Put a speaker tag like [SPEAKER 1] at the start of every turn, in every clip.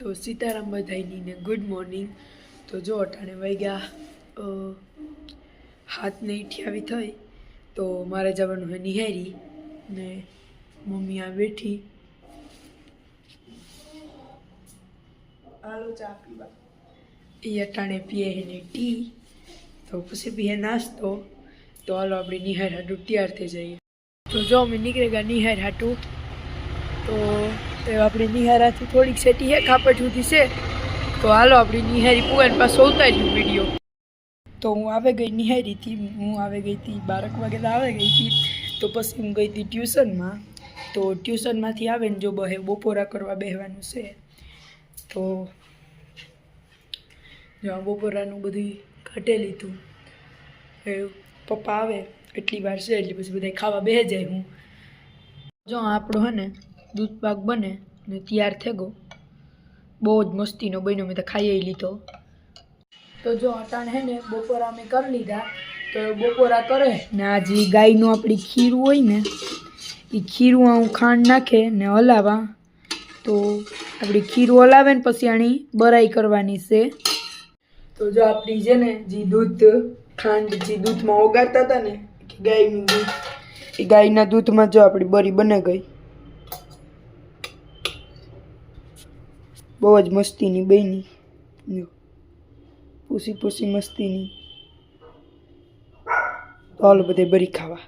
[SPEAKER 1] તો સીતારામ બધાઈની ને good morning તો જો અટાણે વાગ્યા હાથને અઠ્યાવી થઈ, તો મારે જવાનું હોય નિહારી ને મમ્મી આ બેઠી. આલો ચા પીવા. એ અટાણે પીએ એને ટી, તો પછી પીએ નાસ્તો. તો હાલો આપણે નિહાર હાટું તૈયાર થઈ જઈએ. તો જો અમે નીકળી ગયા નિહાર હાટું, તો એ આપણી નિહારાથી થોડીક સેટી હે ખાપડ સુધી છે. તો હાલો આપણી નિહારી પુવાન પાસે ઉતાર્યું વીડિયો. તો હું આવે ગઈ નિહારીથી, હું આવે ગઈ હતી બારક વાગે તો આવે ગઈ હતી તો પછી હું ગઈ હતી ટ્યુશનમાં. તો ટ્યુશનમાંથી આવે ને જો બહે બપોરા કરવા બેહવાનું છે. તો જો બપોરાનું બધું કાઢી લીધું એ પપ્પા આવે, એટલી વાર છે, એટલે પછી બધા ખાવા બેસી જાય હું. જો આપણો હે ને દૂધ પાક બને ને તૈયાર થઈ ગયો. બહુ જ મસ્તીનો બન્યો. મેં તો ખાઈ લીધો. તો જો અટાણ હે ને, બપોરા અમે કરી લીધા. તો બપોરા કરે ને આ જે ગાયનું આપણી ખીરું હોય ને, એ ખીરું હું ખાંડ નાખે ને હલાવા. તો આપણી ખીરું હલાવે ને પછી આની બરાઈ કરવાની છે. તો જો આપણી છે ને, જે દૂધ, ખાંડ જે દૂધમાં ઓગાળતા હતા ને ગાયનું દૂધ, એ ગાયના દૂધમાં જો આપણી બરી બને ગઈ. બહુ જ મસ્તીની બની. પૂસી પૂસી મસ્તીની. તો હાલો બધે બરી ખાવા.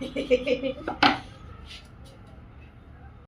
[SPEAKER 2] ઊંચું જ છે વેરી ગુડ